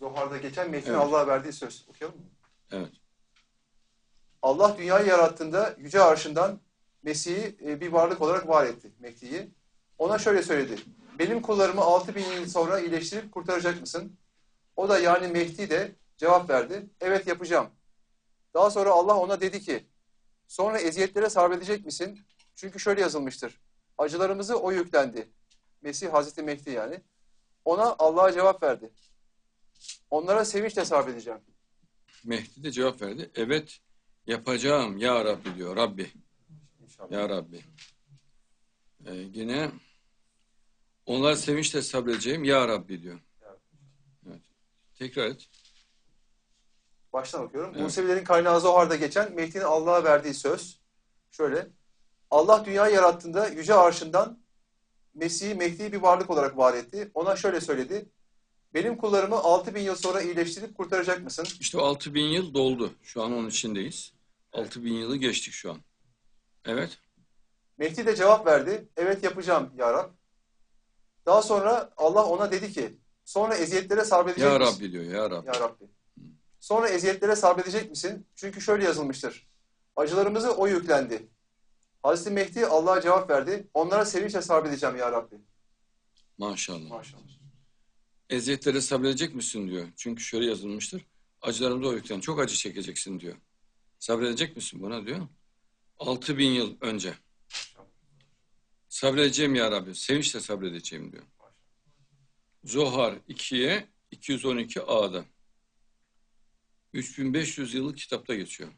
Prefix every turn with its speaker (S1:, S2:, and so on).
S1: Zohar'da geçen Mehdi'nin
S2: Evet.
S1: Allah'a verdiği söz. Okuyalım mı?
S2: Evet.
S1: Allah dünyayı yarattığında yüce arşından Mesih'i e, bir varlık olarak var etti Mehdi'yi. Ona şöyle söyledi. Benim kullarımı 6000 yıl sonra iyileştirip kurtaracak mısın? O da yani Mehdi de cevap verdi. Evet yapacağım. Daha sonra Allah ona dedi ki sonra eziyetlere sabredecek misin? Çünkü şöyle yazılmıştır. Acılarımızı o yüklendi. Mesih Hazreti Mehdi yani. Ona Allah'a cevap verdi. Onlara sevinçle sabredeceğim.
S2: Mehdi de cevap verdi. Evet yapacağım ya Rabbi diyor. Rabbi.
S1: İnşallah.
S2: Ya Rabbi. Ee, yine onlar sevinçle sabredeceğim ya Rabbi diyor. Evet. Tekrar et.
S1: Baştan okuyorum.
S2: Evet.
S1: Musevilerin kaynağı Zohar'da geçen Mehdi'nin Allah'a verdiği söz şöyle. Allah dünyayı yarattığında yüce arşından Mesih'i Mehdi'yi bir varlık olarak var etti. Ona şöyle söyledi. Benim kullarımı 6000 yıl sonra iyileştirip kurtaracak mısın?
S2: İşte o 6000 yıl doldu. Şu an onun içindeyiz. 6000 yılı geçtik şu an. Evet.
S1: Mehdi de cevap verdi. Evet yapacağım ya Rab. Daha sonra Allah ona dedi ki sonra eziyetlere sabredecek
S2: Ya
S1: misin?
S2: Rabbi diyor. Ya Rabbi.
S1: Ya Rabbi. Sonra eziyetlere sabredecek misin? Çünkü şöyle yazılmıştır. Acılarımızı o yüklendi. Hazreti Mehdi Allah'a cevap verdi. Onlara sevinçle sabredeceğim ya Rabbi.
S2: Maşallah.
S1: Maşallah.
S2: Eziyetlere sabredecek misin diyor. Çünkü şöyle yazılmıştır. Acılarımda o yüklen. Çok acı çekeceksin diyor. Sabredecek misin buna diyor. 6000 yıl önce. Sabredeceğim ya Rabbi. Sevinçle sabredeceğim diyor. Zohar 2'ye 212 A'da. 3500 yıllık kitapta geçiyor.